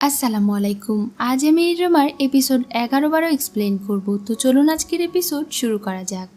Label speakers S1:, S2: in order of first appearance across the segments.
S1: আসসালামু আলাইকুম। আজ আমি এই ড্রামার এপিসোড এগারো বারো এক্সপ্লেন করব। তো চলুন আজকের এপিসোড শুরু করা যাক।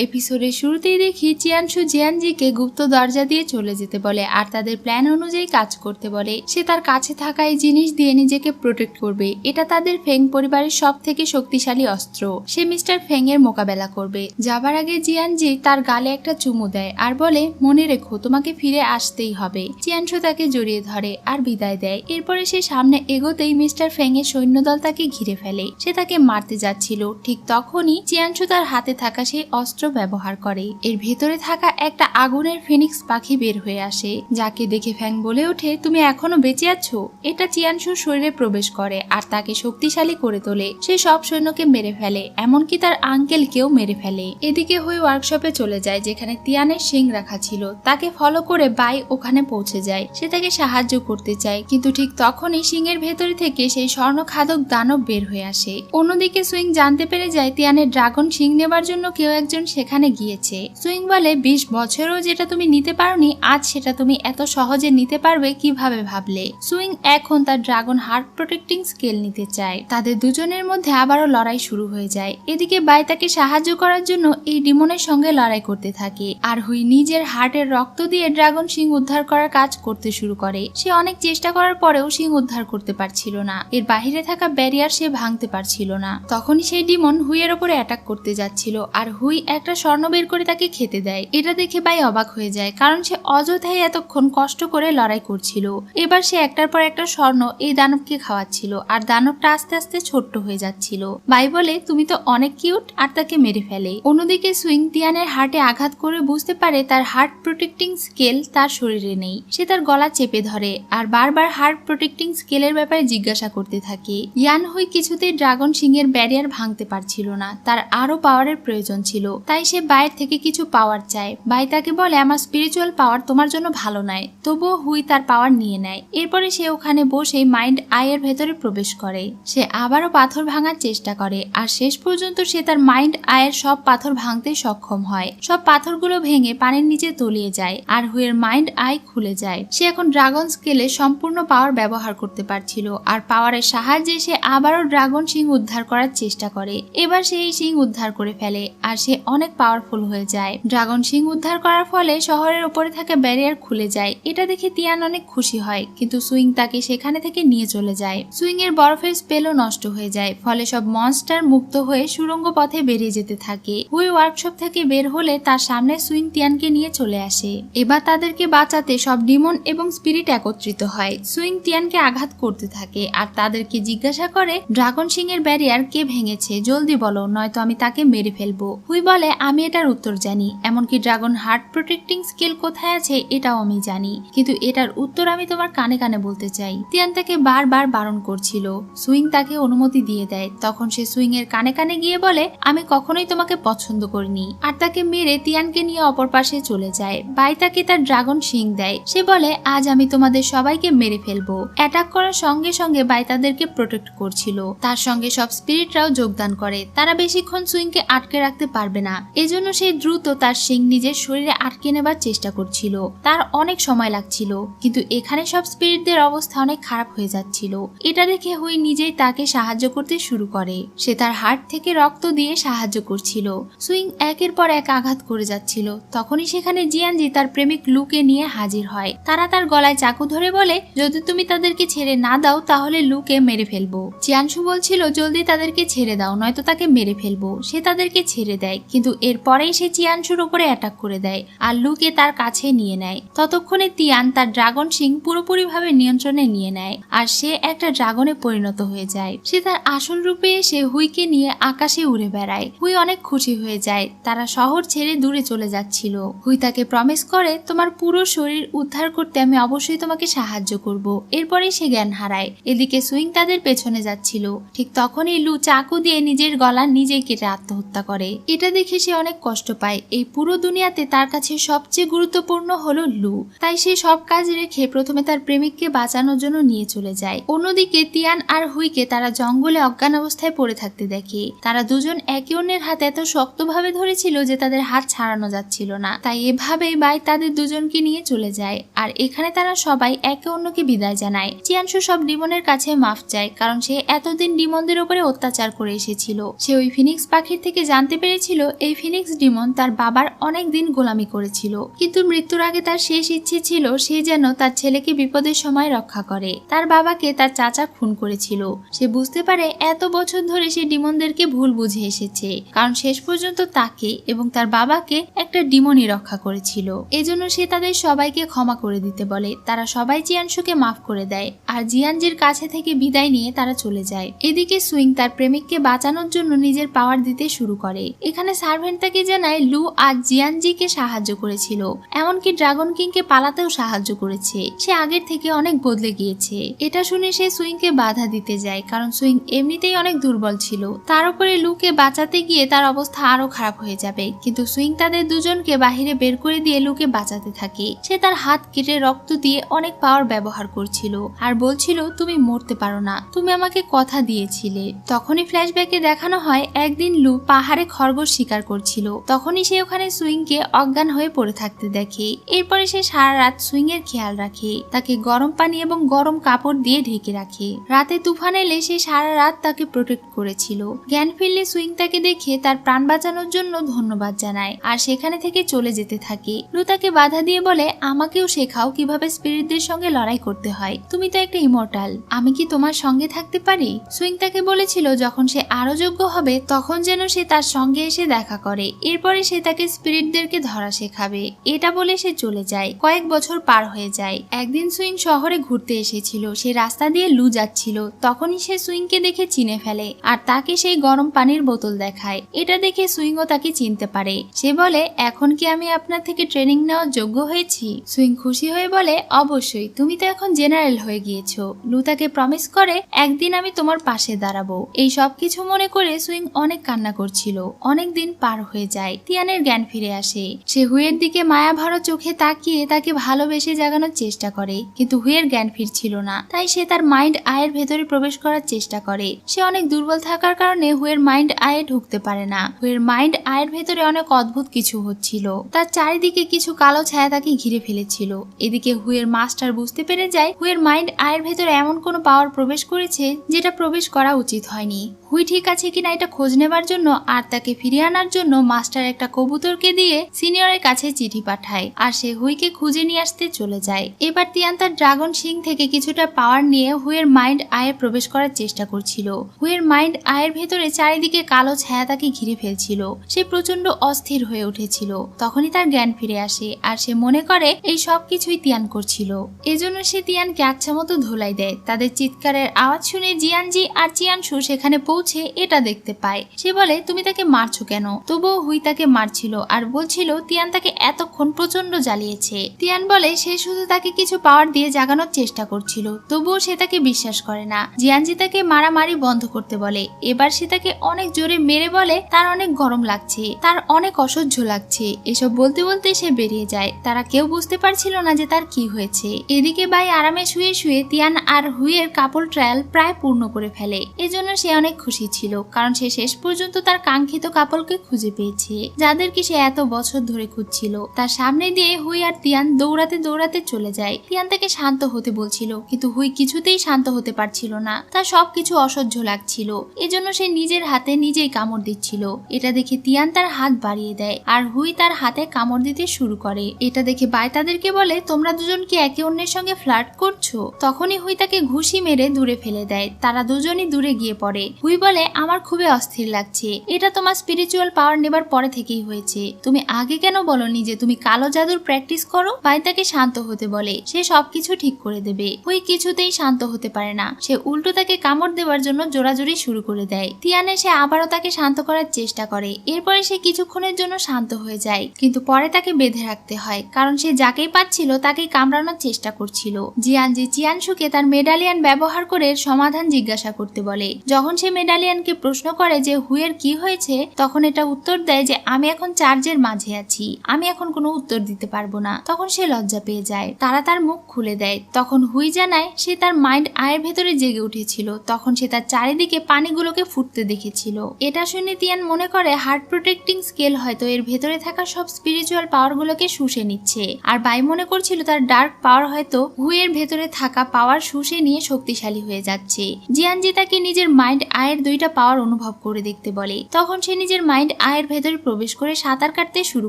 S1: এপিসোডের শুরুতেই দেখি চিয়ানশু জিয়ানজিকে গুপ্ত দরজা দিয়ে চলে যেতে বলে আর তাদের প্ল্যান অনুযায়ী কাজ করতে বলে। সে তার কাছে থাকা এই জিনিস দিয়ে নিজেকে প্রোটেক্ট করবে। এটা তাদের ফেং পরিবারের সব থেকে শক্তিশালী অস্ত্র। সে মিস্টার ফেং এর মোকাবেলা করবে। যাবার আগে জিয়ানজি তার গালে একটা চুমু দেয় আর বলে, মনে রেখো, তোমাকে ফিরে আসতেই হবে। চিয়ানশু তাকে জড়িয়ে ধরে আর বিদায় দেয়। এরপরে সে সামনে এগোতেই মিস্টার ফেং এর সৈন্যদল তাকে ঘিরে ফেলে। সে তাকে মারতে যাচ্ছিল। ঠিক তখনই চিয়ানশু তার হাতে থাকা সেই অস্ত্র ব্যবহার করে। এর ভেতরে থাকা একটা আগুনের ফিনিক্স পাখি বের হয়ে আসে, যাকে দেখে ফ্যাং বলে ওঠে, তুমি এখনও বেঁচে আছো? এটা চিয়ানশুর শরীরে প্রবেশ করে আর তাকে শক্তিশালী করে তোলে। সে সব সৈন্যকে মেরে ফেলে, এমনকি তার আঙ্কেলকেও মেরে ফেলে। এদিকে হয়ে ওয়ার্কশপে চলে যায়, যেখানে তিয়ানের শিং রাখা ছিল। তাকে ফলো করে বাই ওখানে পৌঁছে যায়। সে তাকে সাহায্য করতে চায়, কিন্তু ঠিক তখনই সিংয়ের ভেতরে থেকে সেই স্বর্ণখাদক দানব বের হয়ে আসে। অন্যদিকে সুইং জানতে পেরে যায়, তিয়ানের ড্রাগন শিং নেবার জন্য কেউ একজন সেখানে গিয়েছে। সুইং বলে, বিশ বছরও যেটা তুমি নিতে পারোনি, আজ সেটা তুমি এত সহজে নিতে পারবে কীভাবে ভাবলে? সুইং এখন তার ড্রাগন হার্ট প্রোটেক্টিং স্কেল নিতে চায়। তাদের দুজনের মধ্যে আবারও লড়াই শুরু হয়ে যায়। এদিকে বাই তাকে সাহায্য করার জন্য এই ডিমনের সঙ্গে লড়াই করতে থাকে। আর হুই নিজের হার্টের রক্ত দিয়ে ড্রাগন সিং উদ্ধার করার কাজ করতে শুরু করে। সে অনেক চেষ্টা করার পরেও সিং উদ্ধার করতে পারছিল না। এর বাহিরে থাকা ব্যারিয়ার সে ভাঙতে পারছিল না। তখনই সেই ডিমন হুইয়ের ওপরে অ্যাটাক করতে যাচ্ছিল। আর হুই একটা স্বর্ণ বের করে তাকে খেতে দেয়। এটা দেখে বাই অবাক হয়ে যায়, কারণ সে অযথাই এতক্ষণ কষ্ট করে লড়াই করছিল। এবার সে একটার পর একটা স্বর্ণ এই দানবকে খাওয়াচ্ছিল, আর দানবটা আস্তে আস্তে ছোট্ট হয়ে যাচ্ছিল। বাই বলে, তুমি তো অনেক কিউট, আর তাকে মেরে ফেলে। অন্যদিকে সুইং তিয়ানের হার্টে আঘাত করে বুঝতে পারে তার হার্ট প্রোটেক্টিং স্কেল তার শরীরে নেই। সে তার গলা চেপে ধরে, আর বারবার হার্ট প্রোটেক্টিং স্কেলের ব্যাপারে জিজ্ঞাসা করতে থাকে। ইয়ান হুই কিছুতেই ড্রাগন সিং এর ব্যারিয়ার ভাঙতে পারছিল না, তার আরও পাওয়ারের প্রয়োজন ছিল। তাই সে বাইরের থেকে কিছু পাওয়ার চায়। বাই তাকে বলে, আমার স্পিরিচুয়াল পাওয়ার তোমার জন্য ভালো নয়। তবুও হুই তার পাওয়ার নিয়ে নেয়। এরপরে সে ওখানে বসে মাইন্ড আয়ের ভেতরে প্রবেশ করে। সে আবারও পাথর ভাঙার চেষ্টা করে, আর শেষ পর্যন্ত সে তার মাইন্ড আয়ের সব পাথর ভাঙতে সক্ষম হয়। সব পাথরগুলো ভেঙে পানির নিচে তলিয়ে যায়, আর হুয়ের মাইন্ড আই খুলে যায়। সে এখন ড্রাগন স্কেলে সম্পূর্ণ পাওয়ার ব্যবহার করতে পারছিল, আর পাওয়ারের সাহায্যে সে আবারও ড্রাগন সিং উদ্ধার করার চেষ্টা করে। এবার সে এই সিং উদ্ধার করে ফেলে, আর সে অনেক পাওয়ারফুল হয়ে যায়। ড্রাগন সিং উদ্ধার করার ফলে শহরের ওপরে থাকা ব্যারিয়ার খুলে যায়। এটা দেখে তিয়ান অনেক খুশি হয়, কিন্তু সুইং তাকে সেখানে থেকে নিয়ে চলে যায়। সুইং এর বরফের স্পেলও নষ্ট হয়ে যায়, ফলে সব মনস্টার মুক্ত হয়ে সুরঙ্গ পথে বেরিয়ে যেতে থাকে। হুই ওয়ার্কশপ থেকে বের হলে তার সামনে সুইং তিয়ানকে নিয়ে চলে আসে। এবার তাদেরকে বাঁচাতে সব ডিমন এবং স্পিরিট একত্রিত হয়। সুইং তিয়ানকে আঘাত করতে থাকে আর তাদেরকে জিজ্ঞাসা করে, ড্রাগন সিং এর ব্যারিয়ার কে ভেঙেছে? জলদি বলো, নয়তো আমি তাকে মেরে ফেলব। হুই বলে আমি এটার উত্তর জানি, এমনকি ড্রাগন হার্ট প্রোটেক্টিং স্কিল কোথায় আছে এটাও আমি জানি। কিন্তু এটার উত্তর আমি তোমার কানে কানে বলতে চাই। তিয়ান তাকে বারবার বারণ করছিল। সুইং তাকে অনুমতি দিয়ে দেয়। তখন সে সুইং এর কানে কানে গিয়ে বলে, আমি কখনোই তোমাকে পছন্দ করিনি। আর তাকে মেরে তিয়ানকে নিয়ে অপর পাশে চলে যায়। বাই তাকে তার ড্রাগন শিং দেয়। সে বলে, আজ আমি তোমাদের সবাইকে মেরে ফেলব। অ্যাটাক করার সঙ্গে সঙ্গে বাই তাদেরকে প্রোটেক্ট করছিল। তার সঙ্গে সব স্পিরিটরাও যোগদান করে। তারা বেশিক্ষণ সুইংকে আটকে রাখতে পারবে না। এজন্য সে দ্রুত তার শিং নিজের শরীরে আটকে নেবার চেষ্টা করছিল। তার অনেক সময় লাগছিল, কিন্তু এখানে সব স্পিরিটদের অবস্থা অনেক খারাপ হয়ে যাচ্ছিল। এটা দেখে হুই নিজেই তাকে সাহায্য করতে শুরু করে। সে তার হার্ট থেকে রক্ত দিয়ে সাহায্য করছিল। সুইং একের পর এক আঘাত করে যাচ্ছিল। তখনই সেখানে জিয়ানজি তার প্রেমিক লুকে নিয়ে হাজির হয়। তারা তার গলায় চাকু ধরে বলে, যদি তুমি তাদেরকে ছেড়ে না দাও, তাহলে লুকে মেরে ফেলব। চিয়ানশু বলছিল, জলদি তাদেরকে ছেড়ে দাও, নয়তো তাকে মেরে ফেলব। সে তাদেরকে ছেড়ে দেয়, কিন্তু এরপরেই সে চিয়ানশুর উপরে অ্যাটাক করে দেয় আর লুকে তার কাছে নিয়ে নেয়। ততক্ষণে তিয়ান তার ড্রাগন সিং পুরোপুরিভাবে নিয়ন্ত্রণে নিয়ে নেয় আর সে একটা ড্রাগনে পরিণত হয়ে যায়। সে তার আসল রূপে এসে হুইকে নিয়ে আকাশে উড়ে বেড়ায়। হুই অনেক খুশি হয়ে যায়। তারা শহর ছেড়ে দূরে চলে যাচ্ছিল। হুই তাকে প্রমিস করে, তোমার পুরো শরীর উদ্ধার করতে আমি অবশ্যই তোমাকে সাহায্য করব। এরপরেই সে জ্ঞান হারায়। এদিকে সুইং তাদের পেছনে যাচ্ছিল। ঠিক তখনই লু চাকু দিয়ে নিজের গলা নিজেই কেটে আত্মহত্যা করে। এটা দেখে সে অনেক কষ্ট পায়। এই পুরো দুনিয়াতে তার কাছে সবচেয়ে গুরুত্বপূর্ণ হলো লু। তাই সে সব কাজ রেখে প্রথমে তার প্রেমিককে বাঁচানোর জন্য নিয়ে চলে যায়। অন্যদিকে তিয়ান আর হুইকে তারা জঙ্গলে অজ্ঞান অবস্থায় পড়ে থাকতে দেখে। তারা দুজন একে অন্যের হাত এত শক্তভাবে ধরেছিল যে তাদের হাত ছাড়ানো যাচ্ছিল না। তাই এভাবেই বাই তাদের দুজনকে নিয়ে চলে যায়। আর এখানে তারা সবাই একে অন্যকে বিদায় জানায়। চিয়ানসু সব ডিমনের কাছে মাফ চায়, কারণ সে এতদিন ডিমনদের উপরে অত্যাচার করে এসেছিল। সে ওই ফিনিক্স পাখির থেকে জানতে পেরেছিল এই ফিনিক্স ডিমন তার বাবার অনেক দিন গোলামি করেছিল। কিন্তু মৃত্যুর আগে তার শেষ ইচ্ছে ছিল সে যেন তার ছেলেকে বিপদের সময় রক্ষা করে। তার বাবাকে তার চাচা খুন করেছিল। সে বুঝতে পারে এত বছর ধরে সে ডিমনদেরকে ভুল বুঝে এসেছে। কারণ শেষ পর্যন্ত তাকে এবং তার বাবাকে একটা ডিমনই রক্ষা করেছিল। এজন্য সে তাদের সবাইকে ক্ষমা করে দিতে বলে। তারা সবাই জিয়ানশুকে মাফ করে দেয়। আর জিয়ানজির কাছে থেকে বিদায় নিয়ে তারা চলে যায়। এদিকে সুইং তার প্রেমিককে বাঁচানোর জন্য নিজের পাওয়ার দিতে শুরু করে। এখানে সার্ভেন্ট তাকে জানায়? লু আজ জিয়ানজিকে সাহায্য করেছিল। এমনকি ড্রাগন কিংকে পালাতেও সাহায্য করেছে। সে আগের থেকে অনেক বদলে গিয়েছে। এটা শুনে সে সুইংকে বাধা দিতে যায়, কারণ সুইং এমনিতেই অনেক দুর্বল ছিল। তার উপরে লুকে বাঁচাতে গিয়ে তার অবস্থা আরও খারাপ হয়ে যাবে। কিন্তু সুইং তাদের দুজনকে বাহিরে বের করে দিয়ে লুকে বাঁচাতে থাকে। সে তার হাত কেটে রক্ত দিয়ে অনেক পাওয়ার ব্যবহার করছিল আর বলছিল, তুমি মরতে পারো না। তুমি আমাকে কথা দিয়েছিলে। তখনই ফ্ল্যাশব্যাকে দেখানো হয়, একদিন লু পাহাড়ে খরগোশ শিকার করছিল। তখনই সে ওখানে সুইংকে অজ্ঞান হয়ে পড়ে থাকতে দেখে। এরপরে সে সারা রাত সুইং এর খেয়াল রাখে। তাকে গরম পানি এবং গরম কাপড় দিয়ে ঢেকে রাখে। রাতে তুফান এলে সে সারা রাত তাকে প্রোটেক্ট করেছিল। জ্ঞান ফিরলে সুইং তাকে দেখে তার প্রাণ বাঁচানোর জন্য ধন্যবাদ জানায় আর সেখানে থেকে চলে যেতে থাকে। লু তাকে বাধা দিয়ে বলে, আমাকেও শেখাও কীভাবে স্পিরিটদের সঙ্গে লড়াই করতে হয়। তুমি তো একটা ইমর্টাল আমি কি তোমার সঙ্গে থাকতে পারি? সুইং তাকে বলেছিল, যখন সে আরও যোগ্য হবে, তখন যেন সে তার সঙ্গে এসে দেখা করে। এরপরে সে তাকে স্পিরিটদেরকে ধরা শেখাবে। এটা বলে সে চলে যায়। কয়েক বছর পার হয়ে যায়। একদিন সুইং শহরে ঘুরতে এসেছিল। সে রাস্তা দিয়ে লু যাচ্ছিল। তখনই সে সুইংকে দেখে চিনে ফেলে আর তাকে সেই গরম পানির বোতল দেখায়। এটা দেখে সুইংও তাকে চিনতে পারে। সে বলে, এখন কি আমি আপনার থেকে ট্রেনিং নেওয়ার যোগ্য হয়েছি? সুইং খুশি হয়ে বলে, অবশ্যই। তুমি তো এখন জেনারেল হয়ে গিয়েছো। লু তাকে প্রমিস করে, একদিন আমি তোমার পাশে দাঁড়াবো। এই সব কিছু মনে করে সুইং অনেক কান্না করছিল। অনেক দিন পার হয়ে যায়। তিয়ানের জ্ঞান ফিরে আসে। সে হুয়ের দিকে মায়া ভরা চোখে তাকিয়ে তাকে ভালোবেসে জাগানোর চেষ্টা করে। কিন্তু হুয়ের জ্ঞান ফিরছিল না। তাই সে তার মাইন্ড আয়ের ভেতরে প্রবেশ করার চেষ্টা করে। সে অনেক দুর্বল থাকার কারণে হুয়ের মাইন্ড আয়ে ঢুকতে পারে না। হুয়ের মাইন্ড আয়ের ভেতরে অনেক অদ্ভুত কিছু হচ্ছিল। তার চারিদিকে কিছু কালো ছায়া তাকে ঘিরে ফেলেছিল। এদিকে হুয়ের মাস্টার বুঝতে পেরে যায়, হুয়ের মাইন্ড আয়ের ভেতরে এমন কোনো পাওয়ার প্রবেশ করেছে, যেটা প্রবেশ করা উচিত হয়নি। হুই ঠিক আছে কিনা এটা খোঁজ নেবার জন্য আর তাকে ফিরিয়ে আনার জন্য মাস্টার একটা কবুতরকে দিয়ে সিনিয়রের কাছে চিঠি পাঠায় আর সে হুইকে খুঁজে নিয়ে আসতে চলে যায়। এবার তিয়ান তার ড্রাগন সিং থেকে কিছুটা পাওয়ার নিয়ে হুয়ের মাইন্ড আয়ে প্রবেশ করার চেষ্টা করছিল। হুয়ের মাইন্ড আয়ের ভেতরে চারিদিকে কালো ছায়া তাকে ঘিরে ফেলছিল। সে প্রচণ্ড অস্থির হয়ে উঠেছিল। তখনই তার জ্ঞান ফিরে আসে আর সে মনে করে এই সব কিছুই তিয়ান করছিল। এজন্য সে তিয়ানকে আচ্ছা মতো ধোলাই দেয়। তাদের চিৎকারের আওয়াজ শুনে জিয়ানজি আর চিয়ানসু সেখানে পৌঁছে এটা দেখতে পায়। সে বলে, তুমি তাকে মারছো কেন? তবুও হুই তাকে মারছিল আর বলছিল, তিয়ান তাকে এতক্ষণ প্রচণ্ড জ্বালিয়েছে। তিয়ান বলে, সে শুধু তাকে কিছু পাওয়ার দিয়ে জাগানোর চেষ্টা করছিল, তবুও সে তাকে বিশ্বাস করে না। জিয়ানজি তাকে মারামারি বন্ধ করতে বলে। এবার সে তাকে অনেক জোরে মেরে বলে, তার অনেক গরম লাগছে, তার অনেক অসহ্য লাগছে। এসব বলতে বলতে সে বেরিয়ে যায়। তারা কেউ বুঝতে পারছিল না যে তার কি হয়েছে। এদিকে বাই আরামে শুয়ে শুয়ে তিয়ান আর হুইয়ের কাপল ট্রায়াল প্রায় পূর্ণ করে ফেলে। এজন্য সে অনেক খুশি ছিল, কারণ সে শেষ পর্যন্ত তার কাঙ্ক্ষিত কাপলকে খুঁজে পেয়েছে, যাদেরকে সে এত বছর ধরে খুঁজছিল। তার সামনে দিয়ে হুই আর তিয়ান দৌড়াতে দৌড়াতে চলে যায়। তিয়ান তাকে শান্ত হতে বলছিল, কিন্তু হুই কিছুতেই শান্ত হতে পারছিল না। তার সবকিছু অসহ্য লাগছিল। এজন্য সে নিজের হাতে নিজেই কামড় দিচ্ছিল। এটা দেখে তিয়ান তার হাত বাড়িয়ে দেয়, আর হুই তার হাতে কামড় দিতে শুরু করে। এটা দেখে বাই তাদেরকে বলে, তোমরা দুজন কি একে অন্যের সঙ্গে ফ্লার্ট করছ? তখনই হুই তাকে ঘুষি মেরে দূরে ফেলে দেয়। তারা দুজনই দূরে গিয়ে পড়ে। হুই বলে আমার খুবই অস্থির লাগছে। এটা তোমার স্পিরিচুয়াল পাওয়ার নেবার পরে থেকেই হয়েছে। তুমি আগে কেন বলনি যে তুমি কালো জাদুর প্র্যাকটিস করো? বাই তাকে শান্ত হতে বলে। সে সবকিছু ঠিক করে দেবে। হুই কিছুতেই শান্ত হতে পারে না। সে উল্টো তাকে কামড় দেওয়ার জন্য জোরাজোরি শুরু করে দেয়। তিয়ানে সে আবারও তাকে শান্ত করার চেষ্টা করে। এরপরে সে কিছুক্ষণের জন্য শান্ত হয়ে যায়। কিন্তু পরে তাকে বেঁধে রাখতে হয়। কারণ সে যাকেই পাচ্ছিল তাকেই কামড়ানোর চেষ্টা করছিল। জিয়ানজি চিয়ানসুকে তার মেডালিয়ান ব্যবহার করে সমাধান জিজ্ঞাসা করতে বলে। যখন সে মেডালিয়ান ডালিয়ানকে প্রশ্ন করে যে হুয়ের কি হয়েছে, তখন এটা উত্তর দেয় যে আমি এখন চার্জের মাঝে আছি, আমি এখন কোনো উত্তর দিতে পারব না। তখন সে লজ্জা পেয়ে যায়। তারা তার মুখ খুলে দেয়। তখন হুই জানায়, সে তার মাইন্ড আয়ের ভেতরে জেগে উঠেছিল। তখন সে তার চারিদিকে পানিগুলোকে ফুটতে দেখেছিল। এটা শুনে তিয়ান মনে করে, হার্ট প্রোটেক্টিং স্কেল হয়তো এর ভেতরে থাকা সব স্পিরিচুয়াল পাওয়ারগুলোকে শুষে নিচ্ছে। আর বাই মনে করছিল তার ডার্ক পাওয়ার হয়তো হুইয়ের ভেতরে থাকা পাওয়ার শুষে নিয়ে শক্তিশালী হয়ে যাচ্ছে। জিয়ানজি তাকে নিজের মাইন্ড আয়ের দুইটা পাওয়ার অনুভব করে দেখতে বলে। তখন সে নিজের মাইন্ড আয়ের ভেতরে প্রবেশ করে সাঁতার কাটতে শুরু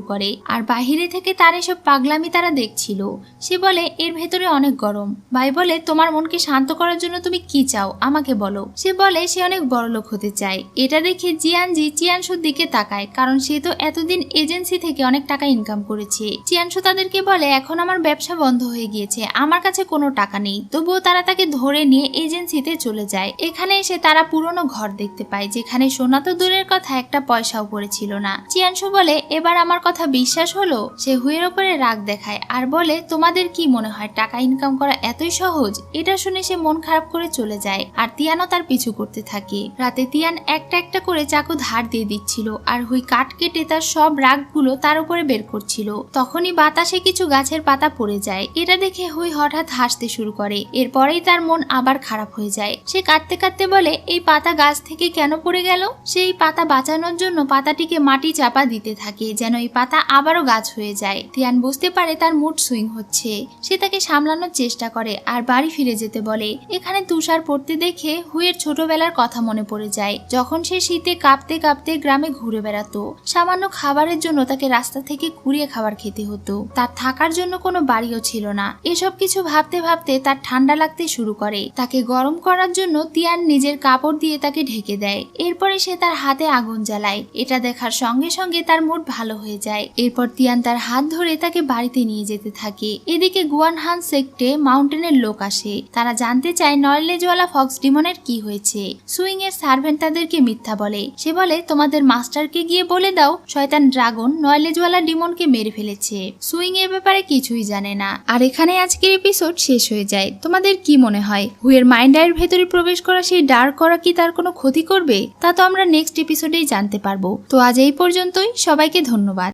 S1: করে। আর বাহিরে থেকে তার এসব পাগলামি তারা দেখছিল। সে বলে, এর ভেতরে অনেক গরম। ভাই বলে, তোমার মনকে শান্ত করার জন্য তুমি কি চাও? আমাকে বলো। সে বলে, সে অনেক বড়লোক হতে চায়। এটা দেখে জিয়ানজি চিয়ানশুর দিকে তাকায়, কারণ সে তো এতদিন এজেন্সি থেকে অনেক টাকা ইনকাম করেছে। চিয়ানশু তাদেরকে বলে, এখন আমার ব্যবসা বন্ধ হয়ে গিয়েছে। আমার কাছে কোনো টাকা নেই। তবুও তারা তাকে ধরে নিয়ে এজেন্সিতে চলে যায়। এখানে এসে তারা পুরনো ঘর দেখতে পাই, যেখানে সোনা তো দূরের কথা, একটা পয়সাও পড়েছিল না। চিয়ানশু বলে, এবার আমার কথা বিশ্বাস হলো? সে হুয়ের ওপরে রাগ দেখায় আর বলে, তোমাদের কি মনে হয়, টাকা ইনকাম করা এতই সহজ? এটা শুনে সে মন খারাপ করে চলে যায়, আর তিয়ানও তার পিছু করতে থাকে। রাতে তিয়ান একটা একটা করে চাকু ধার দিয়ে দিচ্ছিল, আর হুই কাঠ কেটে তার সব রাগগুলো তার উপরে বের করছিল। তখনই বাতাসে কিছু গাছের পাতা পড়ে যায়। এটা দেখে হুই হঠাৎ হাসতে শুরু করে। এরপরেই তার মন আবার খারাপ হয়ে যায়। সে কাঁদতে কাঁদতে বলে, এই পাতা গাছ থেকে কেন পড়ে গেল? সেই পাতা বাঁচানোর জন্য পাতাটিকে মাটি চাপা দিতে থাকে, যেন এই পাতা আবারও গাছ হয়ে যায়। তিয়ান বুঝতে পারে তার মুড সুইং হচ্ছে। সে তাকে সামলানোর চেষ্টা করে আর বাড়ি ফিরে যেতে বলে। এখানে তুষার পড়তে দেখে হুইয়ের ছোটবেলার কথা মনে পড়ে যায়, যখন সে শীতে কাঁপতে কাঁপতে গ্রামে ঘুরে বেড়াতো। সামান্য খাবারের জন্য তাকে রাস্তা থেকে কুড়িয়ে খাবার খেতে হতো। তার থাকার জন্য কোনো বাড়িও ছিল না। এসব কিছু ভাবতে ভাবতে তার ঠান্ডা লাগতে শুরু করে। তাকে গরম করার জন্য তিয়ান নিজের কাপড় দিয়ে তাকে ঢেকে দেয়। এরপরে সে তার হাতে আগুন জ্বালায়। এটা দেখার সঙ্গে সঙ্গে তার মুড ভালো হয়ে যায়। এরপর তিয়ান তার হাত ধরে তাকে বাড়িতে নিয়ে যেতে থাকে। এদিকে গুয়ানহান সেক্টে মাউন্টেনের লোক আসে। তারা জানতে চায় নলেজওয়ালা ফক্স ডিমনের কি হয়েছে। সুইং এর সার্ভেন্ট তাদেরকে মিথ্যা বলে। সে বলে, তোমাদের মাস্টারকে গিয়ে বলে দাও, শয়তান ড্রাগন নলেজওয়ালা ডিমনকে মেরে ফেলেছে। সুইং এর ব্যাপারে কিছুই জানে না। আর এখানে আজকের এপিসোড শেষ হয়ে যায়। তোমাদের কি মনে হয়? হুয়ের মাইন্ডারের ভেতরে প্রবেশ করা সেই ডার্ক করা কি তার কোনো ক্ষতি করবে, তা তো আমরা নেক্সট এপিসোডেই জানতে পারব। তো আজ এই পর্যন্তই, সবাইকে ধন্যবাদ।